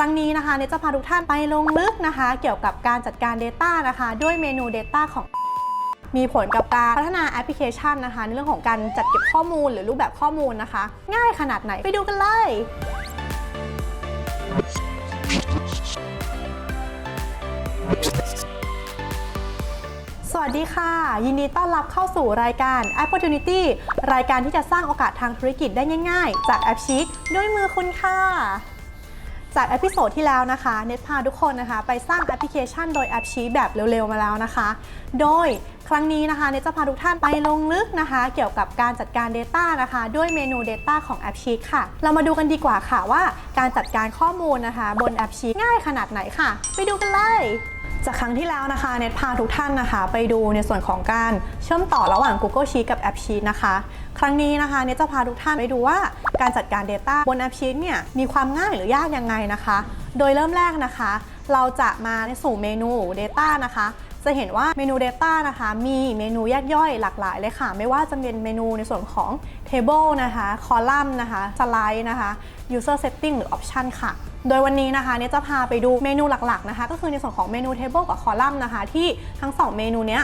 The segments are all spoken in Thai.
ครั้งนี้นะคะเนตจะพาทุกท่านไปลงลึกนะคะ เกี่ยวกับการจัดการ Data นะคะ ด้วยเมนู Data ของมีผลกับการพัฒนาแอปพลิเคชันนะคะ ในเรื่องของการจัดเก็บข้อมูลหรือรูปแบบข้อมูลนะคะ ง่ายขนาดไหนไปดูกันเลยสวัสดีค่ะ ยินดีต้อนรับเข้าสู่รายการ Opportunity รายการที่จะสร้างโอกาสทางธุรกิจได้ง่ายๆ จากแอปชีตด้วยมือคุณค่ะ จากเอพิโซดที่แล้วนะคะเน็ตพาทุกคนนะคะไปสร้างแอปพลิเคชันโดยแอปชี้แบบเร็วๆมาแล้วนะคะ โดยครั้งนี้นะคะเน็ตจะพาทุกท่านไปลงลึกนะคะ เกี่ยวกับการจัดการ Data นะคะ ด้วยเมนู Data ของแอปชีค่ะ เรามาดูกันดีกว่าค่ะว่าการจัดการข้อมูลนะคะ บนแอปชีง่ายขนาดไหนค่ะ ไปดูกันเลย จากครั้งที่แล้วนะคะเน็ตพาทุกท่านนะคะ ไปดูในส่วนของการเชื่อมต่อระหว่าง Google Sheet กับแอป Sheet นะคะ ครั้งนี้นะคะเน็ตจะพาทุกท่านไปดูว่าการจัดการ Data บนแอป Sheet เนี่ยมีความง่ายหรือยากยังไงนะคะ โดยเริ่มแรกนะคะ เราจะมาในสู่เมนู Data นะคะ จะเห็นว่าเมนู Data นะคะ มีเมนูแยกย่อยหลากหลายเลยค่ะ ไม่ว่าจะเป็นเมนูในส่วนของ Table นะคะ Column นะคะ Slide นะคะ User Setting หรือ Option ค่ะ โดยวันนี้นะคะเนี่ยจะพาไปดูเมนูหลักๆนะคะ ก็คือในส่วนของเมนู Table กับ Column นะคะ ที่ทั้ง 2 เมนูเนี้ย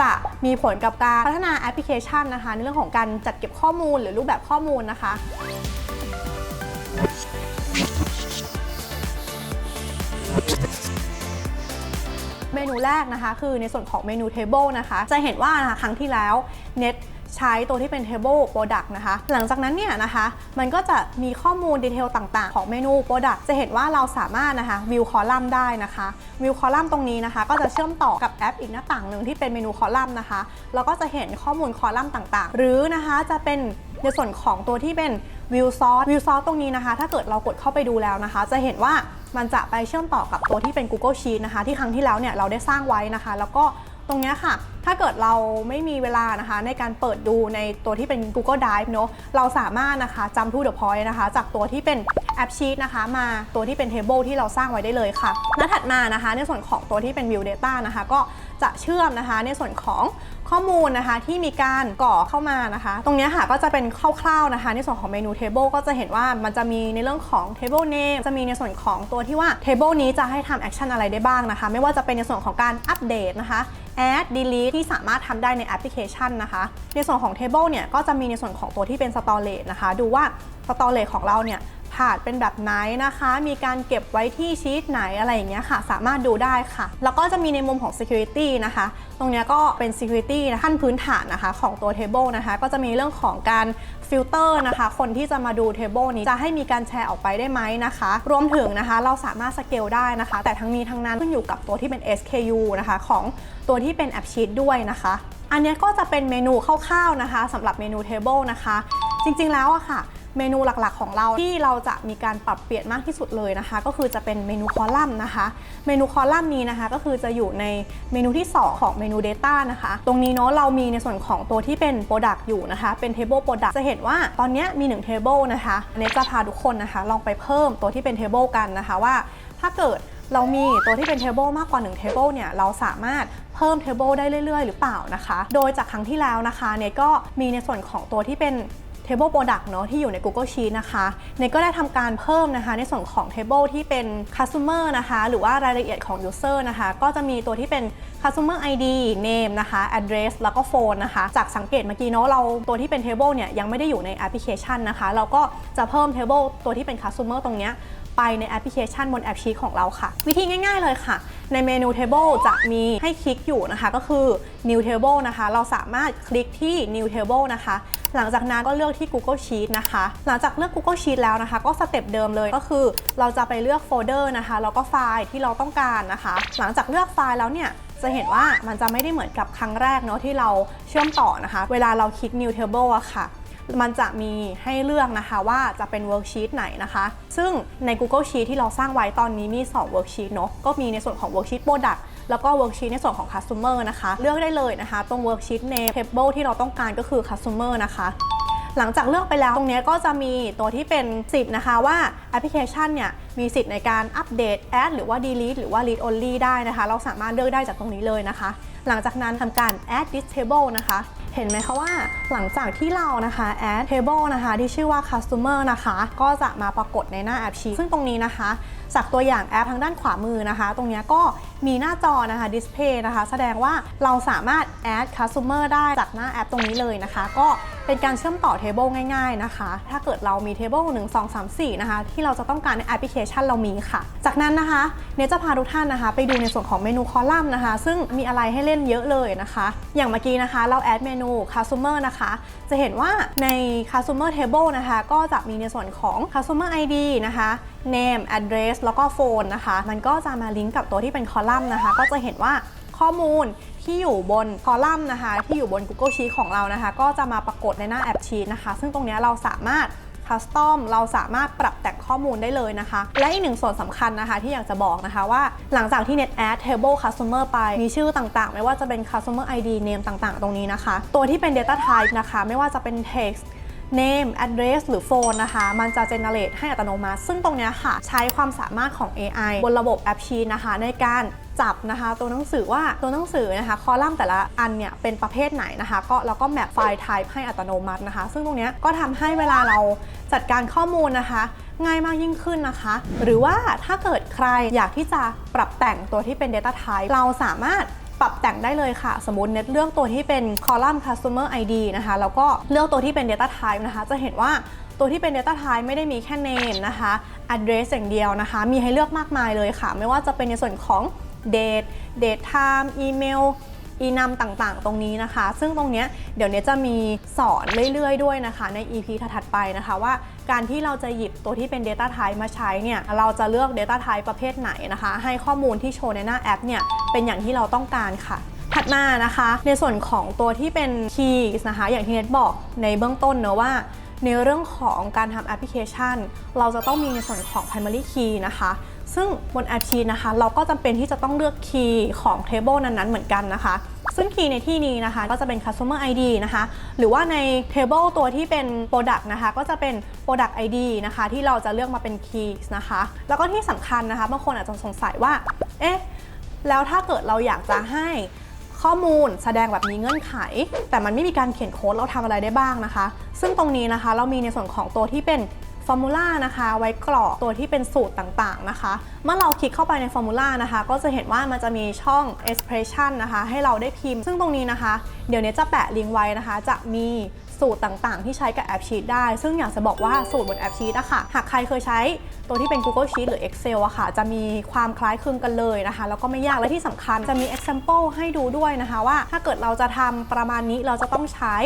จะมีผลกับการพัฒนาแอปพลิเคชันนะคะ ในเรื่องของการจัดเก็บข้อมูลหรือรูปแบบข้อมูลนะคะ เมนูแรกนะคะ คือในส่วนของเมนูเทเบิลนะคะ จะเห็นว่านะคะครั้งที่แล้วเน็ต ใช้ตัวที่เป็น Table Product นะคะ หลังจากนั้นเนี่ยนะคะ มันก็จะมีข้อมูลดีเทลต่างๆ ของเมนู Product จะเห็นว่าเราสามารถนะคะ View Column ได้นะคะ View Column ตรงนี้นะคะ ก็จะเชื่อมต่อกับแอปอีกหน้าต่างหนึ่งที่เป็นเมนู Column นะคะแล้วก็จะเห็นข้อมูล Column ต่างๆ หรือนะคะจะเป็นในส่วนของตัวที่เป็น View Source View Source ตรงนี้นะคะ ถ้าเกิดเรากดเข้าไปดูแล้วนะคะ จะเห็นว่ามันจะไปเชื่อมต่อกับตัวที่เป็น Google Sheet นะคะ ที่ครั้งที่แล้วเนี่ยเราได้สร้างไว้นะคะ แล้วก็ ตรงนี้ค่ะ ถ้าเกิดเราไม่มีเวลานะคะในการเปิดดูในตัวที่เป็น Google Drive เนอะเราสามารถนะคะจำ to the point นะคะ จากตัวที่เป็นแอป Sheet นะคะ มาตัวที่เป็น Table ที่เราสร้างไว้ได้เลยค่ะ และถัดมานะคะ ในส่วนของตัวที่เป็น View Data นะคะ ก็จะเชื่อมนะคะในส่วนของข้อมูลนะคะที่มีการก่อเข้ามานะคะ ตรงนี้ค่ะก็จะเป็นคร่าวๆนะคะ ในส่วนของเมนู Table ก็จะเห็นว่ามันจะมีในเรื่องของ Table Name จะมีในส่วนของตัวที่ว่า Table นี้จะให้ทำแอคชั่นอะไรได้บ้างนะคะ ไม่ว่าจะเป็นในส่วนของการอัปเดตนะคะ add delete ที่สามารถทำได้ในแอปพลิเคชันนะคะ ในส่วนของ Table เนี่ยก็จะมีในส่วนของตัวที่เป็น Storage นะคะ ดูว่า Storage ของเราเนี่ย ผ่านเป็นแบบไหนนะคะ มีการเก็บไว้ที่ชีตไหนอะไรอย่างเงี้ยค่ะ สามารถดูได้ค่ะ แล้วก็จะมีในมุมของ security นะคะ ตรงเนี้ยก็เป็น security ขั้นพื้นฐานนะคะ ของตัว table นะคะ ก็จะมีเรื่องของการฟิลเตอร์นะคะ คนที่จะมาดู table นี้จะให้มีการแชร์ออกไปได้ไหมนะคะ รวมถึงนะคะเราสามารถสเกลได้นะคะ แต่ทั้งนี้ทั้งนั้นขึ้นอยู่กับตัวที่เป็น SKU นะคะ ของตัวที่เป็นแอปชีตด้วยนะคะ อันเนี้ยก็จะเป็นเมนูคร่าวๆนะคะสำหรับเมนู table นะคะ จริงๆแล้วอะค่ะ เมนูหลักๆของเราที่เราจะมีการปรับเปลี่ยนมากที่สุดเลยนะคะ ก็คือจะเป็นเมนูคอลัมน์นะคะ เมนูคอลัมน์นี้นะคะ ก็คือจะอยู่ในเมนูที่ 2 ของเมนู Data นะคะ ตรงนี้เนาะเรามีในส่วนของตัวที่เป็น Product อยู่นะคะ เป็น Table Product จะเห็นว่าตอนนี้มี1 Table นะคะเนตจะพาทุกคนนะคะ ลองไปเพิ่มตัวที่เป็น Table กันนะคะว่า ถ้าเกิดเรามีตัวที่เป็น Table มากกว่า1 Table เนี่ยเราสามารถเพิ่ม Table ได้เรื่อย ๆ หรือเปล่านะคะ โดยจากครั้งที่แล้วนะคะเนตก็มีในส่วนของตัวที่เป็น Table Product เนาะที่อยู่ใน Google Sheet นะคะเนก็ได้ทำการเพิ่มนะคะในส่วนของ Table ที่เป็น Customer นะคะหรือว่ารายละเอียดของ User นะคะก็จะมีตัวที่เป็น Customer ID Name นะคะ Address แล้วก็ Phone นะคะจากสังเกตเมื่อกี้เนาะเราตัวที่เป็น Table เนี่ยยังไม่ได้อยู่ในแอปพลิเคชันนะคะเราก็จะเพิ่ม Table ตัวที่เป็น Customer ตรงเนี้ยไปในแอปพลิเคชันบนแอปชีของเราค่ะ วิธีง่ายๆเลยค่ะ ในเมนู Table จะมีให้คลิกอยู่นะคะ ก็คือ New Table นะคะ เราสามารถคลิกที่ New Table นะคะ หลังจากนั้นก็เลือกที่ Google Sheet นะคะ หลังจากเลือก Google Sheet แล้วนะคะ ก็สเต็ปเดิมเลยก็คือ เราจะไปเลือกโฟลเดอร์นะคะแล้วก็ไฟล์ที่เราต้องการนะคะ หลังจากเลือกไฟล์แล้วเนี่ยจะเห็นว่ามันจะไม่ได้เหมือนกับครั้งแรกเนาะที่เราเชื่อมต่อนะคะ เวลาเราคลิก New Table อะค่ะ มันจะมีให้เลือกนะคะว่าจะเป็น worksheet ไหนนะคะ ซึ่งใน Google Sheet ที่เราสร้างไว้ตอนนี้มี2 worksheet เนาะก็มีในส่วนของ worksheet product แล้วก็ worksheet ในส่วนของ customer นะคะ เลือกได้เลยนะคะ ตรง worksheet name table ที่เราต้องการก็คือ customer นะคะหลังจากเลือกไปแล้วตรงนี้ก็จะมีตัวที่เป็นสิทธิ์นะคะว่าแอปพลิเคชันเนี่ยมีสิทธิ์ในการอัปเดต add หรือว่า delete หรือว่า read only ได้นะคะ เราสามารถเลือกได้จากตรงนี้เลยนะคะ หลังจากนั้นทำการ add this table นะคะ เห็นไหมคะว่าหลังจากที่เรานะคะ add table นะคะ ที่ชื่อว่า customer นะคะ ก็จะมาปรากฏในหน้าแอปชีซึ่งตรงนี้นะคะ จากตัวอย่างแอปทางด้านขวามือนะคะ ตรงนี้ก็มีหน้าจอนะคะ display นะคะ แสดงว่าเราสามารถ add customer ได้จากหน้าแอปตรงนี้เลยนะคะ ก็เป็นการเชื่อมต่อ table ง่ายๆนะคะ ถ้าเกิดเรามี table 1 2 3 4 นะคะ ที่เราจะต้องการในแอปพลิเคชันเรามีค่ะ จากนั้นนะคะ เนจะพาทุกท่านนะคะ ไปดูในส่วนของเมนูคอลัมน์นะคะ ซึ่งมีอะไรให้เล่นเยอะเลยนะคะ อย่างเมื่อกี้นะคะ เราแอดเมนู customer นะคะ จะเห็นว่าใน customer table นะคะ ก็จะมีในส่วนของ customer ID นะคะ name address แล้วก็ phone นะคะ มันก็จะมาลิงก์กับตัวที่เป็นคอลัมน์นะคะ ก็จะเห็นว่าข้อมูลที่อยู่บนคอลัมน์นะคะ ที่อยู่บน Google Sheet ของเรานะคะ ก็จะมาปรากฏในหน้าแอป Sheet นะคะ ซึ่งตรงนี้เราสามารถคัสตอมเราสามารถปรับแต่งข้อมูลได้เลยนะคะ และอีกหนึ่งส่วนสำคัญนะคะที่อยากจะบอกนะคะว่าหลังจากที่ Net Add Table Customer ไป มีชื่อต่างๆ ไม่ว่าจะเป็น Customer ID Name ต่างๆ ตรงนี้นะคะ ตัวที่เป็น Data Type นะคะ ไม่ว่าจะเป็น Text name address หรือ phone นะคะ มันจะ generate ให้อัตโนมัติ ซึ่งตรงเนี้ยค่ะ ใช้ความสามารถของ AI บนระบบ App Sheet นะคะ ในการจับนะคะ ตัวหนังสือว่าตัวหนังสือนะคะคอลัมน์แต่ละอันเนี่ยเป็นประเภทไหนนะคะ ก็แล้วก็แมปไฟล์ type ให้อัตโนมัตินะคะ ซึ่งตรงเนี้ยก็ทำให้เวลาเราจัดการข้อมูลนะคะ ง่ายมากยิ่งขึ้นนะคะ หรือว่าถ้าเกิดใครอยากที่จะปรับแต่งตัวที่เป็น Data Type เราสามารถ ปรับแต่งได้เลยค่ะ สมมติเน็ตเลือกตัวที่เป็น column customer ID นะคะ แล้วก็เลือกตัวที่เป็น data type นะคะ จะเห็นว่าตัวที่เป็น data type ไม่ได้มีแค่ name นะคะ address อย่างเดียวนะคะ มีให้เลือกมากมายเลยค่ะ ไม่ว่าจะเป็นในส่วนของ date date time email อีนำต่างๆ ตรงนี้นะคะ ซึ่งตรงเนี้ยเดี๋ยวเนี้ยจะมีสอนเรื่อยๆ ด้วยนะคะ ใน EP ถัดๆไปนะคะว่าการที่เราจะหยิบตัวที่เป็น Data Type มาใช้เนี่ยเราจะเลือก Data Type ประเภทไหนนะคะ ให้ข้อมูลที่โชว์ในหน้าแอปเนี่ยเป็นอย่างที่เราต้องการค่ะถัดมานะคะ ในส่วนของตัวที่เป็น Keys นะคะ อย่างที่เน็ตบอกในเบื้องต้นเนอะว่า ในเรื่องของการทำแอปพลิเคชัน เราจะต้องมีในส่วนของ primary key นะคะ ซึ่งบนแอปชีนะคะ เราก็จำเป็นที่จะต้องเลือกคีย์ของ table นั้นๆ เหมือนกันนะคะ ซึ่งคีย์ในที่นี้นะคะ ก็จะเป็น customer ID นะคะ หรือว่าใน table ตัวที่เป็น product นะคะ ก็จะเป็น product ID นะคะ ที่เราจะเลือกมาเป็น keys นะคะ แล้วก็ที่สำคัญนะคะบางคนอาจจะสงสัยว่า เอ๊ะ แล้วถ้าเกิดเราอยากจะให้ข้อมูลแสดงแบบมีเงื่อนไข แต่มันไม่มีการเขียนโค้ดเราทำอะไรได้บ้างนะคะ ซึ่งตรงนี้นะคะ เรามีในส่วนของตัวที่เป็น ฟอร์มูลานะคะ ไว้กรอกตัวที่เป็นสูตรต่างๆนะคะ เมื่อเราคลิกเข้าไปในฟอร์มูลานะคะ ก็จะเห็นว่ามันจะมีช่อง expression นะคะ ให้เราได้พิมพ์ ซึ่งตรงนี้นะคะ เดี๋ยวนี้จะแปะลิงก์ไว้นะคะ จะมี สูตรต่างๆ ที่ใช้กับแอปชีตได้ ซึ่งอยากจะบอกว่าสูตรบนแอปชีตอะค่ะ หากใครเคยใช้ตัวที่เป็น Google Sheet หรือ Excel อะค่ะ จะมีความคล้ายคลึงกันเลยนะคะ แล้วก็ไม่ยาก และที่สำคัญจะมี example ให้ดูด้วยนะคะว่า ถ้าเกิดเราจะทำประมาณนี้เราจะต้องใช้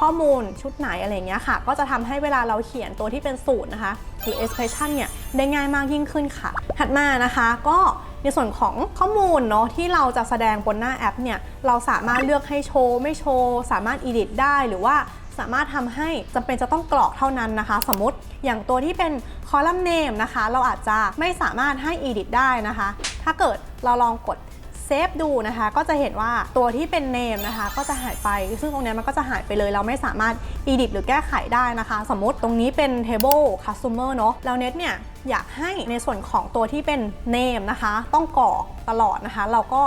ข้อมูลชุดไหนอะไรเงี้ยค่ะ ก็จะทำให้เวลาเราเขียนตัวที่เป็นสูตรนะคะ หรือ expression เนี่ยได้ง่ายมากยิ่งขึ้นค่ะ ถัดมานะคะก็ในส่วนของข้อมูลเนาะที่เราจะแสดงบนหน้าแอปเนี่ยเราสามารถเลือกให้โชว์ ไม่โชว์ สามารถ edit ได้หรือว่า สามารถทำให้จำเป็นจะต้องกรอกเท่านั้นนะคะ สมมติอย่างตัวที่เป็นคอลัมน์ name นะคะ เราอาจจะไม่สามารถให้ edit ได้นะคะ ถ้าเกิดเราลองกดเซฟดูนะคะก็จะเห็นว่าตัวที่เป็น name นะคะ ก็จะหายไป ซึ่งตรงนี้มันก็จะหายไปเลย เราไม่สามารถ edit หรือแก้ไขได้นะคะ สมมติตรงนี้เป็น table customer เนอะแล้วเน็ตเนี่ยอยากให้ในส่วนของตัวที่เป็น name นะคะ ต้องกรอกตลอดนะคะ เราก็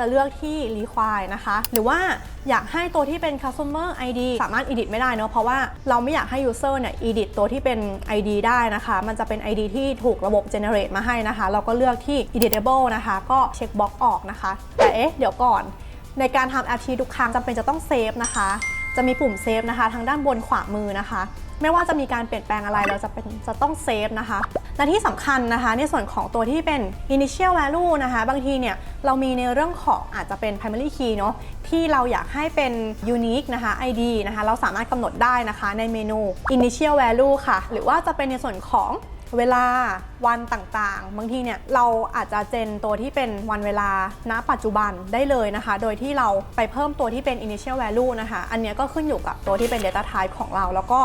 จะเลือกที่ require นะคะ หรือว่าอยากให้ตัวที่เป็น customer ID สามารถ edit ไม่ได้เนอะเพราะว่าเราไม่อยากให้ user เนี่ย edit ตัวที่เป็น ID ได้นะคะ มันจะเป็น ID ที่ถูกระบบ generate มาให้นะคะ เราก็เลือกที่ editable นะคะ ก็เช็คบล็อกออกนะคะ แต่เอ๊ะเดี๋ยวก่อน ในการทำแอปชีทุกครั้งจำเป็นจะต้องเซฟนะคะ จะมีปุ่มเซฟนะคะ ทางด้านบนขวามือนะคะ ไม่ว่าจะมีการเปลี่ยนแปลงอะไรเราจะเป็นจะต้องเซฟนะคะ และที่สำคัญนะคะในส่วนของตัวที่เป็น initial value นะคะ บางทีเนี่ยเรามีในเรื่องของอาจจะเป็น primary key เนาะที่เราอยากให้เป็น unique นะคะ ID นะคะ เราสามารถกำหนดได้นะคะในเมนู initial value ค่ะ หรือว่าจะเป็นในส่วนของ เวลาวันต่างๆ บางทีเนี่ยเราอาจจะเจนตัวที่เป็นวันเวลาณปัจจุบันได้เลยนะคะ โดยที่เราไปเพิ่มตัวที่เป็น initial value นะคะ อันเนี้ยก็ขึ้นอยู่กับตัวที่เป็น data type ของเรา แล้วก็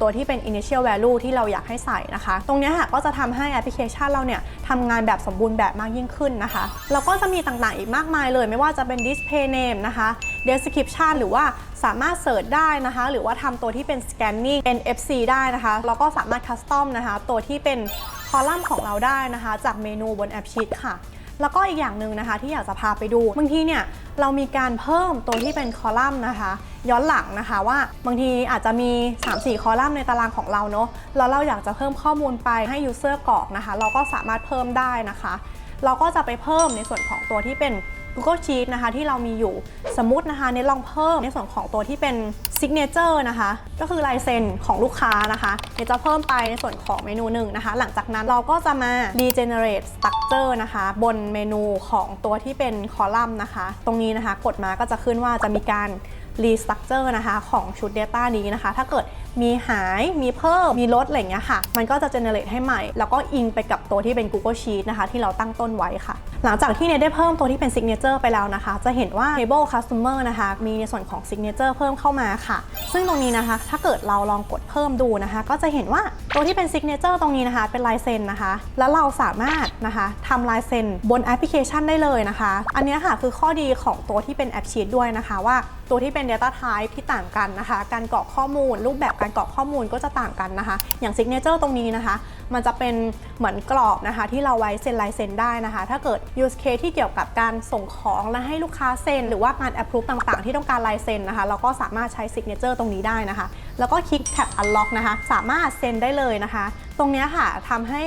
ตัวที่เป็น initial value ที่เราอยากให้ใส่นะคะ ตรงนี้ค่ะก็จะทำให้แอปพลิเคชันเราเนี่ยทำงานแบบสมบูรณ์แบบมากยิ่งขึ้นนะคะแล้วก็จะมีต่างๆอีกมากมายเลย ไม่ว่าจะเป็น display name นะคะ description หรือว่า สามารถเสิร์ชได้นะคะ หรือว่าทำตัวที่เป็น scanning NFC ได้นะคะแล้วก็สามารถ custom นะคะ ตัวที่เป็นคอลัมน์ของเราได้นะคะ จากเมนูบนแอปชีตค่ะแล้วก็อีกอย่างหนึ่งนะคะที่อยากจะพาไปดูบางทีเนี่ยเรามีการเพิ่มตัวที่เป็นคอลัมน์นะคะ ย้อนหลังนะคะว่าบางทีอาจจะมี 3-4 คอลัมน์ในตารางของเราเนาะแล้วเราอยากจะเพิ่มข้อมูลไปให้ user กรอกนะคะ เราก็สามารถเพิ่มได้นะคะ เราก็จะไปเพิ่มในส่วนของตัวที่เป็น Google Sheet นะคะที่เรามีอยู่สมมตินะคะเนี่ยลองเพิ่มในส่วนของตัวที่เป็น Signature นะคะ ก็คือลายเซ็นของลูกค้านะคะเนี่ยจะเพิ่มไปในส่วนของเมนูหนึ่งนะคะ หลังจากนั้นเราก็จะมา regenerate structure นะคะ บนเมนูของตัวที่เป็นคอลัมน์นะคะ ตรงนี้นะคะกดมาก็จะขึ้นว่าจะมีการ restructure นะคะของชุด Data นี้นะคะ ถ้าเกิด มีหายมีเพิ่มมีลดอะไรเงี้ยค่ะ มันก็จะ generate ให้ใหม่ แล้วก็อิงไปกับตัวที่เป็น Google Sheet นะคะ ที่เราตั้งต้นไว้ค่ะ หลังจากที่เนี่ยได้เพิ่มตัวที่เป็น signature ไปแล้วนะคะ จะเห็นว่า table customer นะคะ มีในส่วนของ signature เพิ่มเข้ามาค่ะ ซึ่งตรงนี้นะคะ ถ้าเกิดเราลองกดเพิ่มดูนะคะ ก็จะเห็นว่าตัวที่เป็น signature ตรงนี้นะคะ เป็นลายเซ็นนะคะ แล้วเราสามารถนะคะทำลายเซ็นบนแอปพลิเคชันได้เลยนะคะ อันนี้ค่ะคือข้อดีของตัวที่เป็นแอปชีตด้วยนะคะ ว่าตัวที่เป็น Data Type ที่ต่างกันนะคะ การกรอกข้อมูลรูปแบบการกรอกข้อมูลก็จะต่างกันนะคะ อย่างซิกเนเจอร์ตรงนี้นะคะ มันจะเป็นเหมือนกรอบนะคะ ที่เราไว้เซ็นลายเซ็นได้นะคะ ถ้าเกิด use case ที่เกี่ยวกับการส่งของและให้ลูกค้าเซ็น หรือว่าการ approve ต่างๆ ที่ต้องการลายเซ็นนะคะ เราก็สามารถใช้ซิกเนเจอร์ตรงนี้ได้นะคะ แล้วก็คลิกแท็บ unlock นะคะ สามารถเซ็นได้เลยนะคะ ตรงนี้ค่ะทำให้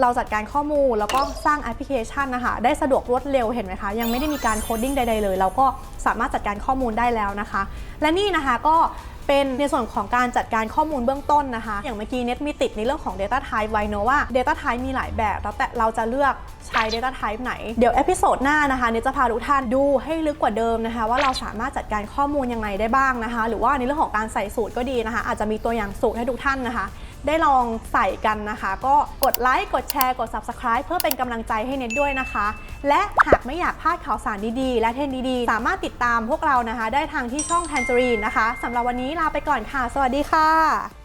เราจัดการข้อมูลแล้วก็สร้างแอปพลิเคชันนะคะได้สะดวกรวดเร็วเห็นไหมคะ ยังไม่ได้มีการโคดดิ้งใดๆเลย เราก็สามารถจัดการข้อมูลได้แล้วนะคะ และนี่นะคะก็เป็นในส่วนของการจัดการข้อมูลเบื้องต้นนะคะ อย่างเมื่อกี้เน็ตมีติดในเรื่องของ Data Type ไว้เนอะว่า Data Type มีหลายแบบแล้วแต่เราจะเลือกใช้ Data Type ไหน เดี๋ยวเอพิโซดหน้านะคะเน็ตจะพาทุกท่านดูให้ลึกกว่าเดิมนะคะ ว่าเราสามารถจัดการข้อมูลยังไงได้บ้างนะคะ หรือว่าในเรื่องของการใส่สูตรก็ดีนะคะ อาจจะมีตัวอย่างสูตรให้ทุกท่านนะคะ ได้ลองใส่กันนะคะ ก็กดไลค์กดแชร์กด Subscribe เพื่อเป็นกำลังใจให้เน็ตด้วยนะคะ และหากไม่อยากพลาดข่าวสารดีๆ และเทรนด์ดีๆ สามารถติดตามพวกเรานะคะ ได้ทางที่ช่อง Tangerine นะคะสำหรับวันนี้ลาไปก่อนค่ะ สวัสดีค่ะ